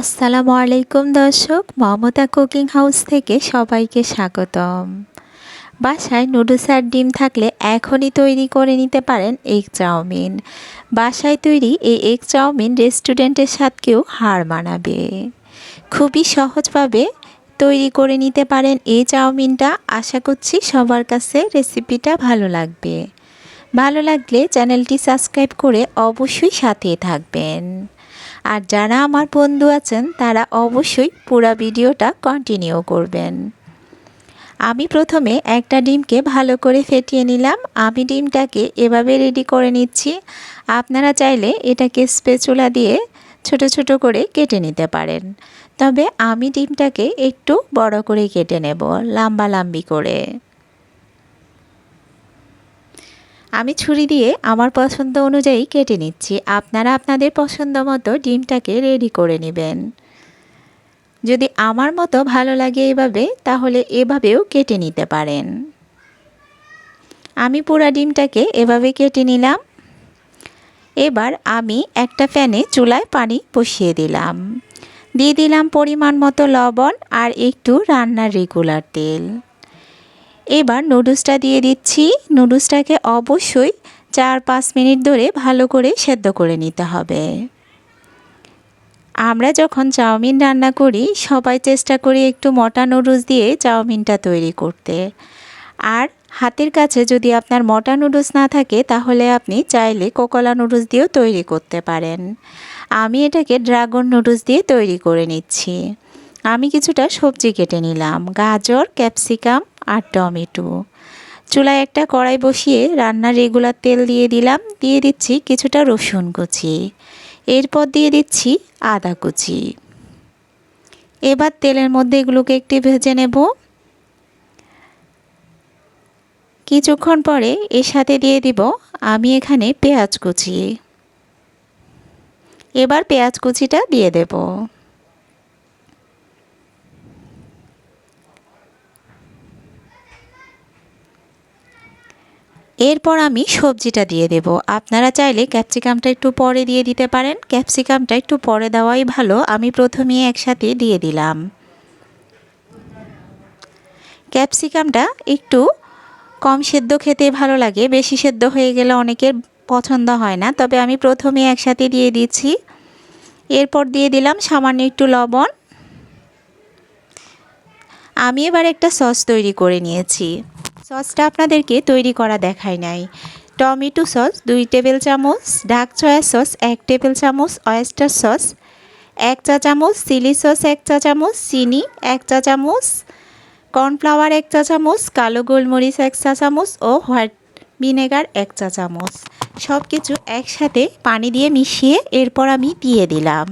আসসালামু আলাইকুম দর্শক, মমতা কুকিং হাউস থেকে সবাইকে স্বাগতম। বাসায় নুডলস আর ডিম থাকলে এখনই তৈরি করে নিতে পারেন এগ চাউমিন। বাসায় তৈরি এই এগ চাউমিন রেস্টুরেন্টের স্বাদকেও হার মানাবে। খুবই সহজভাবে তৈরি করে নিতে পারেন এই চাউমিনটা। আশা করছি সবার কাছে রেসিপিটা ভালো লাগবে। ভালো লাগলে চ্যানেলটি সাবস্ক্রাইব করে অবশ্যই সাথে থাকবেন। আর যারা আমার বন্ধু আছেন, তারা অবশ্যই পুরো ভিডিওটা কন্টিনিউ করবেন। আমি প্রথমে একটা ডিমকে ভালো করে ফেটিয়ে নিলাম। আমি ডিমটাকে এভাবে রেডি করে নিচ্ছি। আপনারা চাইলে এটাকে স্পেচুলা দিয়ে ছোট ছোট করে কেটে নিতে পারেন। তবে আমি ডিমটাকে একটু বড় করে কেটে নেব, লাম্বা লাম্বি করে। আমি ছুরি দিয়ে আমার পছন্দ অনুযায়ী কেটে নিচ্ছি। আপনারা আপনাদের পছন্দ মতো ডিমটাকে রেডি করে নেবেন। যদি আমার মতো ভালো লাগে এভাবে, তাহলে এভাবেও কেটে নিতে পারেন। আমি পুরা ডিমটাকে এভাবে কেটে নিলাম। এবার আমি একটা ফ্যানে চুলায় পানি বসিয়ে দিলাম। দিয়ে দিলাম পরিমাণ মতো লবণ আর একটু রান্নার রেগুলার তেল। এবার নুডলসটা দিয়ে দিচ্ছি। নুডলসটাকে অবশ্যই চার পাঁচ মিনিট ধরে ভালো করে সেদ্ধ করে নিতে হবে। আমরা যখন চাউমিন রান্না করি, সবাই চেষ্টা করি একটু মোটা নুডলস দিয়ে চাউমিনটা তৈরি করতে। আর হাতের কাছে যদি আপনার মোটা নুডলস না থাকে, তাহলে আপনি চাইলে কোকোলা নুডলস দিয়েও তৈরি করতে পারেন। আমি এটাকে ড্রাগন নুডলস দিয়ে তৈরি করে নিচ্ছি। আমি কিছুটা সবজি কেটে নিলাম। গাজর, ক্যাপসিকাম আর টমেটো। চুলায় একটা কড়াই বসিয়ে রান্নার রেগুলার তেল দিয়ে দিলাম। দিয়ে দিচ্ছি কিছুটা রসুন কুচি। এরপর দিয়ে দিচ্ছি আদা কুচি। এবার তেলের মধ্যে এগুলোকে একটু ভেজে নেব। কিছুক্ষণ পরে এর সাথে দিয়ে দিব আমি এখানে পেঁয়াজ কুচি। এবার পেঁয়াজ কুচিটা দিয়ে দেবো। এরপর আমি সবজিটা দিয়ে দেব। আপনারা চাইলে ক্যাপসিকামটা একটু পরে দিয়ে দিতে পারেন। ক্যাপসিকামটা একটু পরে দেওয়াই ভালো। আমি প্রথমেই একসাথে দিয়ে দিলাম। ক্যাপসিকামটা একটু কম সেদ্ধ খেতে ভালো লাগে। বেশি সেদ্ধ হয়ে গেলে অনেকের পছন্দ হয় না। তবে আমি প্রথমে একসাথে দিয়ে দিচ্ছি। এরপর দিয়ে দিলাম সামান্য একটু লবণ। আমি এবার একটা সস তৈরি করে নিয়েছি। সসটা আপনাদেরকে তৈরি করা দেখায় নাই। টমেটো সস, দুই টেবিল চামচ, ডাক সয়া সস, এক টেবিল চামচ, অয়েস্টার সস, এক চা চামচ, চিলি সস, এক চা চামচ, চিনি, এক চা চামচ, কর্নফ্লাওয়ার এক চা চামচ, কালো গোলমরিচ এক চা চামচ ও হোয়াইট ভিনেগার এক চা চামচ। সব কিছু একসাথে পানি দিয়ে মিশিয়ে এরপর আমি দিয়ে দিলাম।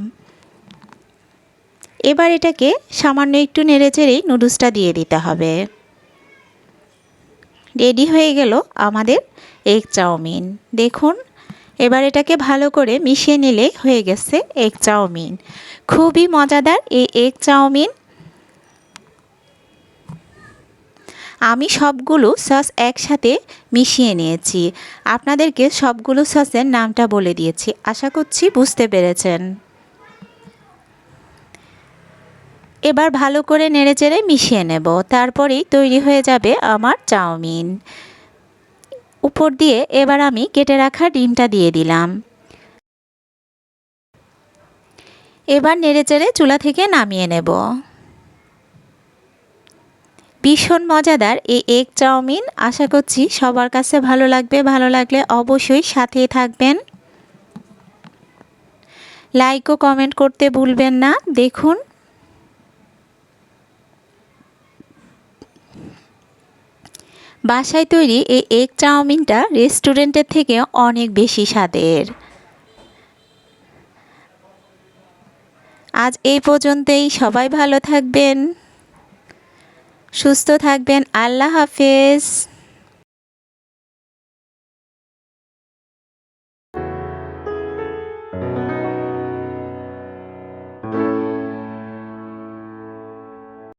এবার এটাকে সামান্য একটু নেড়ে চেড়েই নুডলসটা দিয়ে দিতে হবে। রেডি হয়ে গেল আমাদের এগ চাউমিন। দেখুন, এবার এটাকে ভালো করে মিশিয়ে নিলে হয়ে গেছে এগ চাউমিন। খুবই মজাদার এই এগ চাউমিন। আমি সবগুলো সস একসাথে মিশিয়ে নিয়েছি। আপনাদেরকে সবগুলো সসের নামটা বলে দিয়েছি। আশা করছি বুঝতে পেরেছেন। এবার ভালো করে নেড়েচেড়ে মিশিয়ে নেব। তারপরেই তৈরি হয়ে যাবে আমার চাউমিন। উপর দিয়ে এবার আমি কেটে রাখা ডিমটা দিয়ে দিলাম। এবার নেড়েচেড়ে চুলা থেকে নামিয়ে নেব। ভীষণ মজাদার এই এগ চাউমিন। আশা করছি সবার কাছে ভালো লাগবে। ভালো লাগলে অবশ্যই সাথেই থাকবেন। লাইক ও কমেন্ট করতে ভুলবেন না। দেখুন বাসায় তৈরি এই এগ চাউমিনটা রেস্টুরেন্টের থেকে অনেক বেশি স্বাদের। আজ এই পর্যন্তই, সবাই ভালো থাকবেন, সুস্থ থাকবেন, আল্লাহ হাফেজ।